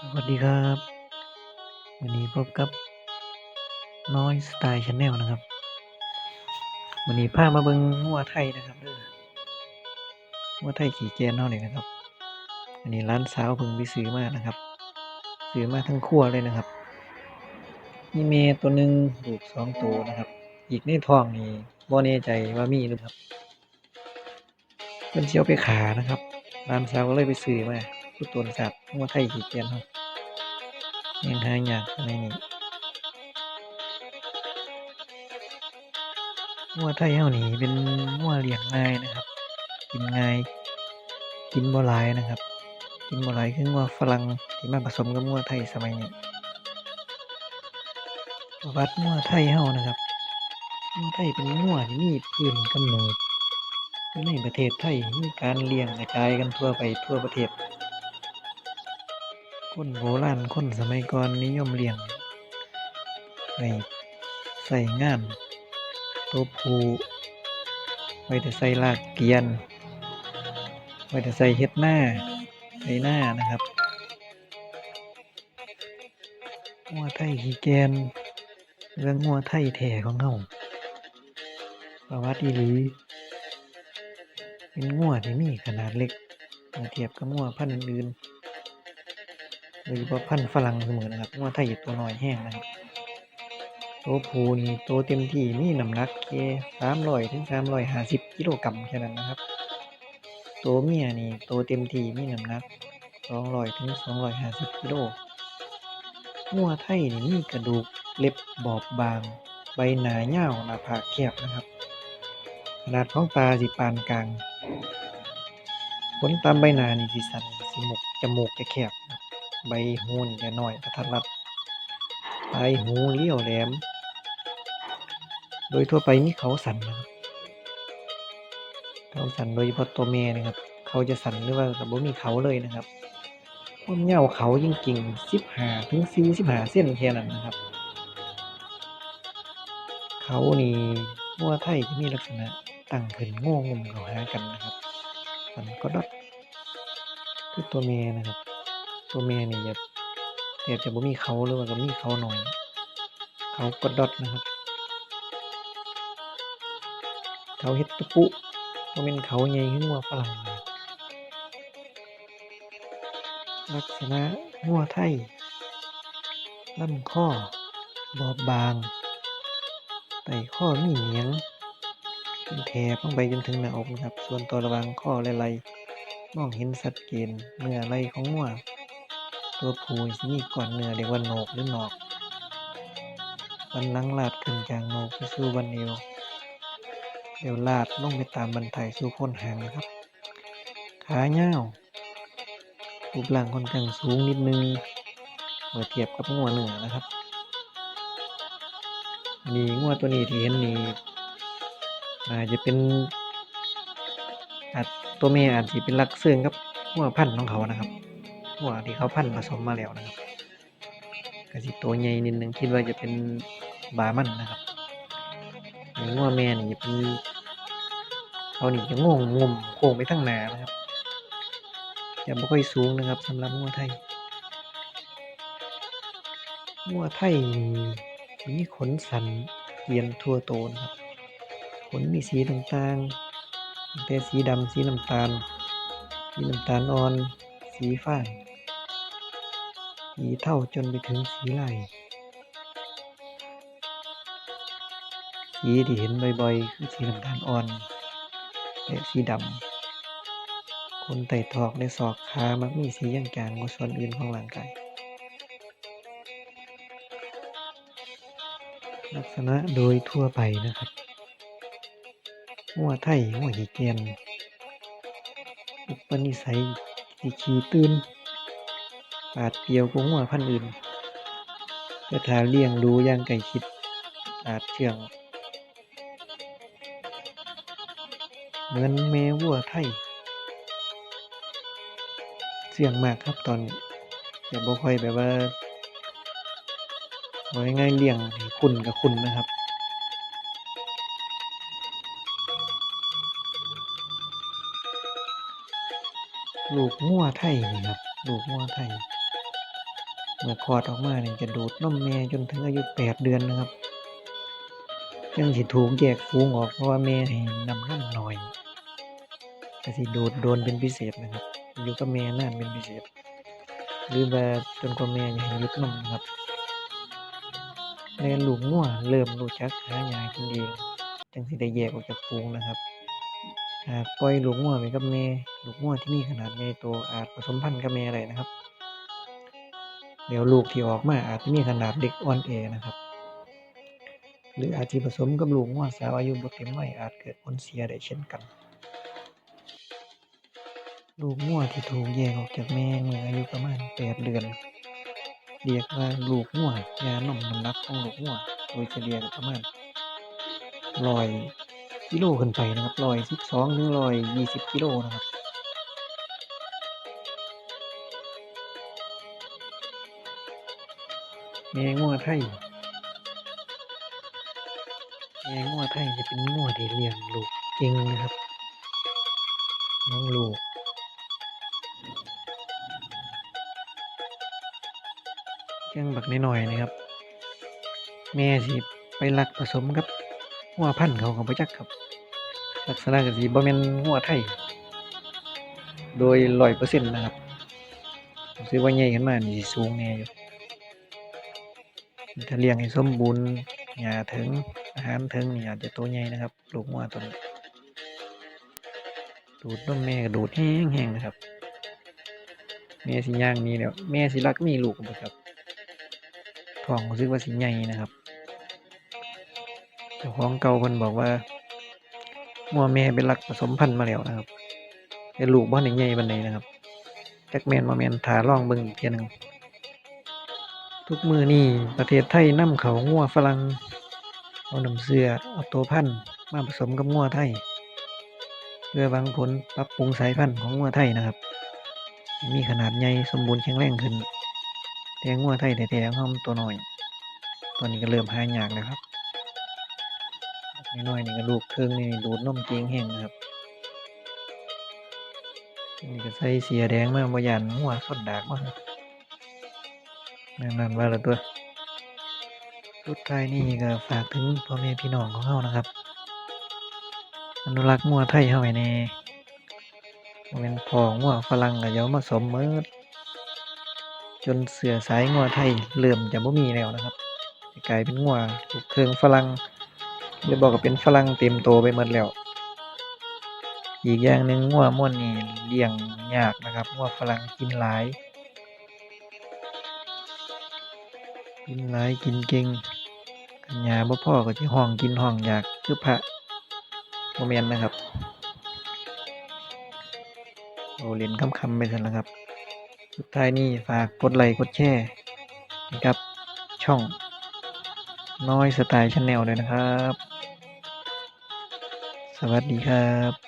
สวัสดีครับ วันนี้พบกับน้อยสไตล์ชาแนลนะครับ วันนี้พามาเบิงงัวไทยนะครับเด้องัวไทยขี่แกนเท่านี้นะครับ อันนี้ร้านสาวเพิ่งไปซื้อมานะครับ ซื้อมาทั้งครัวเลยนะครับมีเมย์ตัวหนึ่งลูกสองตัวนะครับ อีกในท้องนี่บ่แน่ใจว่ามีหรือเล่าครับเพิ่นเชียวไปขานะครับร้านสาวก็เลยไปซื้อมา ผู้ตนสัตว์งัวไทยขี่แกนเฮายังหายากในนี้งัวไทยเฮานี่เป็นงัวเลี้ยงง่ายนะครับ กินง่าย กินบ่หลายนะครับ กินบ่หลายคืองัวฝรั่งที่มาผสมกับงัวไทยสมัยนี้ประวัติงัวไทยเฮานะครับงัวไทยเป็นงัวที่มีพื้นกำเนิดในประเทศไทยมีการเลี้ยงกระจายกันทั่วไปทั่วประเทศ คนโบราณคนสมัยก่อนนิยมเลี้ยงให้ใส่งาน ตัวผู้ไว้แต่ใส่ลากเกียน ไว้แต่ใส่เฮ็ดหน้าใส่หน้านะครับงัวไทยขี้แกนเรื่องงัวไทยแท้ของเฮาประวัติอีหลีเป็นงัวที่มีขนาดเล็กเมื่อเทียบกับงัวพันธุ์อื่นๆ โดยเฉพาพันฝรั่งเสมอนะครับงัวไทยตัวน้อยแห้งนะครับตัวผูนี่โตเต็มที่มีน้ำหนักแค่สามร้อยถึงสามร้อยห้าสิบกิโลกรัมแค่นั้นนะครับ ตัวเมียนี่โตเต็มที่มีน้ำหนักสองร้อยถึงสองร้อยห้าสิบกิโลงัวไทยนี่มีกระดูกเล็บบอบบาง ใบหน้ายาวหน้าผากแคบนะครับ ขนาดของตาสิปานกลางขนตามใบหน้านี่สิสันสิมุกจมูกจะแคบนะ ใบหูนี่จะน้อยกระทัดรัดปลายหูเลี้ยวแหลม โดยทั่วไปมีเขาสันนะครับเขาสันโดยเฉพาะตัวเมียนะครับ เขาจะสันหรือว่ากับบมีเขาเลยนะครับความยาวเขาจริงๆสิบห้าถึงสี่สิบห้าเส้นแค่นั้นนะครับ เขานี่วัวไทยจะมีลักษณะตั้งขึ้นโง่งมเขาหากันนะครับสันก็ดอดคือตัวเมียนะครับ ตัวเมียนี่จะแทบจะบ่มีเขาหรือว่าก็มีเขาหน่อย เขาก็ดดนะครับ เขาเฮ็ดตุปุบ่แม่นเขาใหญ่คืองัวฝรั่งลักษณะงัวไทยลำคอบอบบางไตข้อมีเหนียงเป็นแถบลงไปจนถึงหน้าอกนะครับ ส่วนตัวระวางข้อละไหล่มองเห็นชัดเจนเนื้อไหลของงัว ตัวผู้สิมีก้อนเนื้อเรียกว่าโหนกหรือหนอกบันลังลาดขึ้นจากโหนกไปสู่บันเอวเดี๋ยวลาดลงไปตามบันไดสู่คนหางนะครับ ขายาวรูปร่างค่อนข้างสูงนิดนึงเมื่อเทียบกับงัวเหนือนะครับนี่งัวตัวนี้ที่เห็นนี่น่าจะเป็นอาจตัวเมียอาจจะเป็นลักเสื่องกับงัวพันธุ์ของเขานะครับ งัวที่เขาพันผสมมาแล้วนะครับก็สิตัวใหญ่นิดนึงคิดว่าจะเป็นบามันนะครับงัวแม่นี่เป็นเขานี่จะงงงมโค้งไปทางหน้านะครับจะบ่ค่อยสูงนะครับสำหรับงัวไทยงัวไทยนี่มีขนสันเกรียนทั่วโตนะครับขนมีสีต่างๆตั้งแต่สีดำสีน้ำตาลสีน้ำตาลอ่อน สีฟ้า สีเทาจนไปถึงสีลายสีที่เห็นบ่อยๆ คือสีน้ำตาลอ่อน และสีดำขนไต่ทอกและศอกขามักมีสีอย่างจางกว่าส่วนอื่นของร่างกายลักษณะโดยทั่วไปนะครับงัวไทยงัวขี้เกียจอุปนิสัยสิขี้ตื่น ปราดเปรียวกว่างัวพันธุ์อื่น แต่ถ้าเลี้ยงดูอย่างใกล้ชิด อาจเชื่อง เหมือนแม่วัวไทยเชื่องมากครับตอนนี้จะบ่ค่อยแบบว่าว่าง่ายๆเลี้ยงให้คุ้นกับคุ้นนะครับลูกงัวไทยนี่ครับลูกงัวไทย เมื่อคลอดออกมาเนี่ยจะดูดนมแม่จนถึงอายุ8เดือนนะครับจังสิถูกแยกฝูงออกเพราะว่าแม่ให้น้ำนมน้อยก็สิดูดโดนเป็นพิเศษนะครับ อยู่กับแม่นานเป็นพิเศษ หรือว่าจนกว่าแม่จะให้ยุดนมนะครับและลูกงัวเริ่มรู้จักหาหญ้ากินเองจังสิได้แยกออกจากฝูงนะครับหากปล่อยลูกงัวไว้กับแม่ลูกงัวที่มีขนาดใหญ่โตอาจผสมพันธุ์กับแม่ได้นะครับ เดี๋ยวลูกที่ออกมาอาจจะมีขนาดเด็กอ่อนแอนะครับ หรืออาจสิผสมกับลูกงัวสาวอายุบ่เต็มวัยอาจเกิดผลเสียได้เช่นกัน ลูกงัวที่ถูกแยกออกจากแม่เมื่ออายุประมาณ8เดือนเรียกว่าลูกงัวยานมน้ำหนักของลูกงัวโดยเฉลี่ยประมาณ100กิโลขึ้นไปนะครับ112ถึง120กิโลนะครับ แม่งัวไทยแม่งัวไทยจะเป็นงัวที่เลี้ยงลูกเก่งนะครับน้องลูกจังบักน้อยๆนะครับ แม่สิไปลักผสมกับงัวพันธุ์เขาก็บ่จักครับ ลักษณะก็สิบ่แม่นงัวไทย โดย100%นะครับรู้สึกว่าใหญ่ขึ้นมานี่สูงแน่อยู่ ถ้าเลี้ยงให้สมบูรณ์หญ้าถึงอาหารถึงนี่อาจจะโตใหญ่นะครับ ลูกงัวตัวนี้ดูดนมแม่ก็ดูดแรงๆนะครับ แม่สิย่างนี้แล้วแม่สิรักมีลูกบ่ครับท้องรู้สึกว่าสิใหญ่นะครับเจ้าของเก่าเพิ่นบอกว่างัวแม่ไปลักผสมพันธุ์มาแล้วนะครับแต่ลูกบ่ทันใหญ่ปานใดนะครับจักแมนบ่แมนท่าล่องเบิ่งอีกเทียหนึ่ง ทุกมือนี้ประเทศไทยนำเขางัวฝรั่งเอาน้ำเชื้อเอาโตพันธุ์มาผสมกับงัวไทย เพื่อหวังผลปรับปรุงสายพันธุ์ของงัวไทยนะครับ มีขนาดใหญ่สมบูรณ์แข็งแรงขึ้น แต่งัวไทยแท้ๆของเรามันตัวน้อย ตอนนี้ก็เริ่มหายากแล้วครับน้อยๆนี่ก็ลูกเทิงนี่ดูดนมเก่งแรงนะครับนี่ก็ใส่เสียแดงมาบ่ย้านงัวส้นดากบ่ครับ แม่นนั่นว่าล้วตั่วสุดท้ายนี้ก็ฝากถึงพ่อแม่พี่น้องของเรานะครับ อนุรักษ์งัวไทยเราไว้แน่บ่แม่นพองัวฝรั่งก็อย่าเอมาสมหมดจนเชื้อสายงัวไทยเริ่มจะบ่มีแล้วนะครับกลายเป็นงัวลูกครึ่งฝรั่งหรือบ่ก็เป็นฝรั่งเต็มโตไปหมดแล้ว อีกอย่างหนึ่งงัวม่วนนี่เลี้ยงยากนะครับงัวฝรั่งกินหลาย กินหลายกินเก่งคันหญ้าบ่พ่อก็สิร้องกินร้องอยากคือพระบ่แม่นนะครับเว้าเล่นขำๆไปซั้นละครับ สุดท้ายนี้ฝากกดไลก์กดแชร์ให้กับ ช่องน้อยสไตล์ Channel ด้วยนะครับ สวัสดีครับ